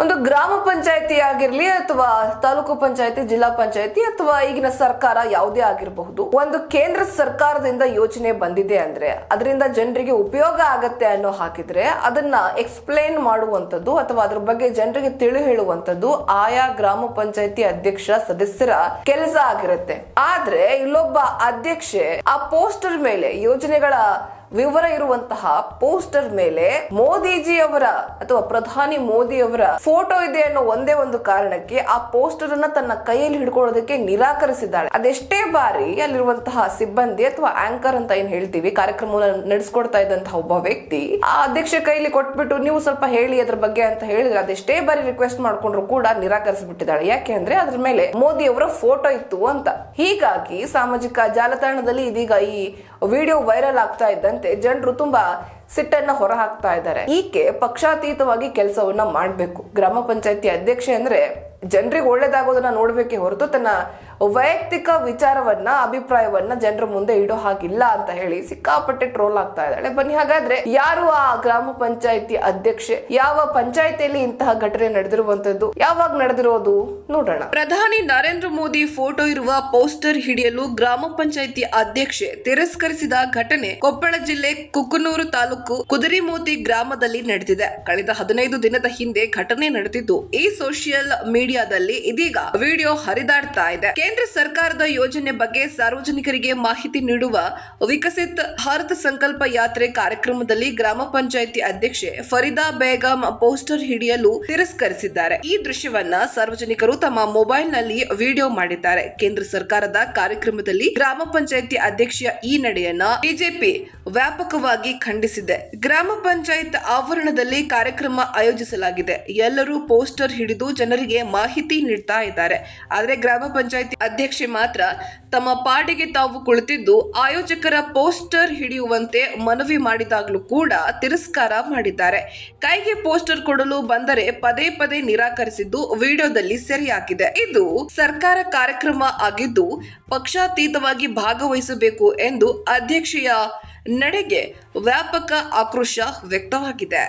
ಒಂದು ಗ್ರಾಮ ಪಂಚಾಯತಿ ಆಗಿರ್ಲಿ ಅಥವಾ ತಾಲೂಕು ಪಂಚಾಯತಿ, ಜಿಲ್ಲಾ ಪಂಚಾಯತಿ ಅಥವಾ ಈಗಿನ ಸರ್ಕಾರ ಯಾವುದೇ ಆಗಿರಬಹುದು. ಒಂದು ಕೇಂದ್ರ ಸರ್ಕಾರದಿಂದ ಯೋಜನೆ ಬಂದಿದೆ ಅಂದ್ರೆ ಅದರಿಂದ ಜನರಿಗೆ ಉಪಯೋಗ ಆಗತ್ತೆ ಅನ್ನೋ ಹಾಕಿದ್ರೆ ಅದನ್ನ ಎಕ್ಸ್ಪ್ಲೇನ್ ಮಾಡುವಂಥದ್ದು ಅಥವಾ ಅದ್ರ ಬಗ್ಗೆ ಜನರಿಗೆ ತಿಳಿ ಹೇಳುವಂಥದ್ದು ಆಯಾ ಗ್ರಾಮ ಪಂಚಾಯತಿ ಅಧ್ಯಕ್ಷ, ಸದಸ್ಯರ ಕೆಲಸ ಆಗಿರುತ್ತೆ. ಆದ್ರೆ ಇಲ್ಲೊಬ್ಬ ಅಧ್ಯಕ್ಷೆ ಆ ಪೋಸ್ಟರ್ ಮೇಲೆ ಯೋಜನೆಗಳ ವಿವರ ಇರುವಂತಹ ಪೋಸ್ಟರ್ ಮೇಲೆ ಮೋದಿಜಿ ಅವರ ಅಥವಾ ಪ್ರಧಾನಿ ಮೋದಿ ಅವರ ಫೋಟೋ ಇದೆ ಅನ್ನೋ ಒಂದೇ ಒಂದು ಕಾರಣಕ್ಕೆ ಆ ಪೋಸ್ಟರ್ ಅನ್ನ ತನ್ನ ಕೈಯಲ್ಲಿ ಹಿಡ್ಕೊಳ್ಳೋದಕ್ಕೆ ನಿರಾಕರಿಸಿದ್ದಾಳೆ. ಅದೆಷ್ಟೇ ಬಾರಿ ಅಲ್ಲಿರುವಂತಹ ಸಿಬ್ಬಂದಿ ಅಥವಾ ಆಂಕರ್ ಅಂತ ಏನ್ ಹೇಳ್ತೀವಿ, ಕಾರ್ಯಕ್ರಮವನ್ನು ನಡೆಸ್ಕೊಡ್ತಾ ಇದ್ದಂತಹ ಒಬ್ಬ ವ್ಯಕ್ತಿ ಆ ಅಧ್ಯಕ್ಷ ಕೈಲಿ ಕೊಟ್ಬಿಟ್ಟು ನೀವು ಸ್ವಲ್ಪ ಹೇಳಿ ಅದ್ರ ಬಗ್ಗೆ ಅಂತ ಹೇಳಿದ್ರೆ ಅದೆಷ್ಟೇ ಬಾರಿ ರಿಕ್ವೆಸ್ಟ್ ಮಾಡ್ಕೊಂಡ್ರು ಕೂಡ ನಿರಾಕರಿಸಿಬಿಟ್ಟಿದ್ದಾಳೆ. ಯಾಕೆ ಅಂದ್ರೆ ಅದ್ರ ಮೇಲೆ ಮೋದಿ ಅವರ ಫೋಟೋ ಇತ್ತು ಅಂತ. ಹೀಗಾಗಿ ಸಾಮಾಜಿಕ ಜಾಲತಾಣದಲ್ಲಿ ಇದೀಗ ಈ ವಿಡಿಯೋ ವೈರಲ್ ಆಗ್ತಾ ಇದ್ದಂತೆ ಜನರು ತುಂಬಾ ಸಿಟ್ಟನ್ನ ಹೊರ ಹಾಕ್ತಾ ಇದ್ದಾರೆ. ಈಕೆ ಪಕ್ಷಾತೀತವಾಗಿ ಕೆಲಸವನ್ನ ಮಾಡಬೇಕು. ಗ್ರಾಮ ಪಂಚಾಯತಿ ಅಧ್ಯಕ್ಷೆ ಅಂದ್ರೆ ಜನರಿಗೆ ಒಳ್ಳೇದಾಗೋದನ್ನ ನೋಡ್ಬೇಕೆ ಹೊರತು ತನ್ನ ವೈಯಕ್ತಿಕ ವಿಚಾರವನ್ನ, ಅಭಿಪ್ರಾಯವನ್ನ ಜನರ ಮುಂದೆ ಇಡೋ ಹಾಗಿಲ್ಲ ಅಂತ ಹೇಳಿ ಸಿಕ್ಕಾಪಟ್ಟೆ ಟ್ರೋಲ್ ಆಗ್ತಾ ಇದ್ದಾಳೆ. ಬನ್ನಿ, ಹಾಗಾದ್ರೆ ಯಾರು ಆ ಗ್ರಾಮ ಪಂಚಾಯತಿ ಅಧ್ಯಕ್ಷೆ? ಯಾವ ಪಂಚಾಯತಿಯಲ್ಲಿ ಇಂತಹ ಘಟನೆ ನಡೆದಿರುವಂತದ್ದು? ಯಾವಾಗ ನಡೆದಿರೋದು? ನೋಡೋಣ. ಪ್ರಧಾನಿ ನರೇಂದ್ರ ಮೋದಿ ಫೋಟೋ ಇರುವ ಪೋಸ್ಟರ್ ಹಿಡಿಯಲು ಗ್ರಾಮ ಪಂಚಾಯತಿ ಅಧ್ಯಕ್ಷೆ ತಿರಸ್ಕರಿಸಿದ ಘಟನೆ ಕೊಪ್ಪಳ ಜಿಲ್ಲೆ ಕುಕ್ಕನೂರು ತಾಲೂಕು ಕುದುರೆಮೋತಿ ಗ್ರಾಮದಲ್ಲಿ ನಡೆದಿದೆ. ಕಳೆದ ಹದಿನೈದು ದಿನದ ಹಿಂದೆ ಘಟನೆ ನಡೆದಿದ್ದು, ಈ ಸೋಷಿಯಲ್ ಮೀಡಿಯಾದಲ್ಲಿ ಇದೀಗ ವಿಡಿಯೋ ಹರಿದಾಡ್ತಾ ಇದೆ. ಕೇಂದ್ರ ಸರ್ಕಾರದ ಯೋಜನೆ ಬಗ್ಗೆ ಸಾರ್ವಜನಿಕರಿಗೆ ಮಾಹಿತಿ ನೀಡುವ ವಿಕಸಿತ್ ಭಾರತ ಸಂಕಲ್ಪ ಯಾತ್ರೆ ಕಾರ್ಯಕ್ರಮದಲ್ಲಿ ಗ್ರಾಮ ಪಂಚಾಯತಿ ಅಧ್ಯಕ್ಷೆ ಫರೀದಾ ಬೇಗಂ ಪೋಸ್ಟರ್ ಹಿಡಿಯಲು ತಿರಸ್ಕರಿಸಿದ್ದಾರೆ. ಈ ದೃಶ್ಯವನ್ನ ಸಾರ್ವಜನಿಕರು ತಮ್ಮ ಮೊಬೈಲ್ನಲ್ಲಿ ವಿಡಿಯೋ ಮಾಡಿದ್ದಾರೆ. ಕೇಂದ್ರ ಸರ್ಕಾರದ ಕಾರ್ಯಕ್ರಮದಲ್ಲಿ ಗ್ರಾಮ ಪಂಚಾಯತಿ ಅಧ್ಯಕ್ಷೆಯ ಈ ನಡೆಯನ್ನ ಬಿಜೆಪಿ ವ್ಯಾಪಕವಾಗಿ ಖಂಡಿಸಿದೆ. ಗ್ರಾಮ ಪಂಚಾಯತ್ ಆವರಣದಲ್ಲಿ ಕಾರ್ಯಕ್ರಮ ಆಯೋಜಿಸಲಾಗಿದೆ. ಎಲ್ಲರೂ ಪೋಸ್ಟರ್ ಹಿಡಿದು ಜನರಿಗೆ ಮಾಹಿತಿ ನೀಡ್ತಾ ಇದ್ದಾರೆ. ಆದರೆ ಗ್ರಾಮ ಪಂಚಾಯತ್ ಅಧ್ಯಕ್ಷೆ ಮಾತ್ರ ತಮ್ಮ ಪಾಡಿಗೆ ತಾವು ಕುಳಿತಿದ್ದು, ಆಯೋಜಕರ ಪೋಸ್ಟರ್ ಹಿಡಿಯುವಂತೆ ಮನವಿ ಮಾಡಿದಾಗಲೂ ಕೂಡ ತಿರಸ್ಕಾರ ಮಾಡಿದ್ದಾರೆ. ಕೈಗೆ ಪೋಸ್ಟರ್ ಕೊಡಲು ಬಂದರೆ ಪದೇ ಪದೇ ನಿರಾಕರಿಸಿದ್ದು ವಿಡಿಯೋದಲ್ಲಿ ಸೆರೆಯಾಗಿದೆ. ಇದು ಸರ್ಕಾರ ಕಾರ್ಯಕ್ರಮ ಆಗಿದ್ದು, ಪಕ್ಷಾತೀತವಾಗಿ ಭಾಗವಹಿಸಬೇಕು ಎಂದು ಅಧ್ಯಕ್ಷೆಯ ನಡೆಗೆ ವ್ಯಾಪಕ ಆಕ್ರೋಶ ವ್ಯಕ್ತವಾಗಿದೆ.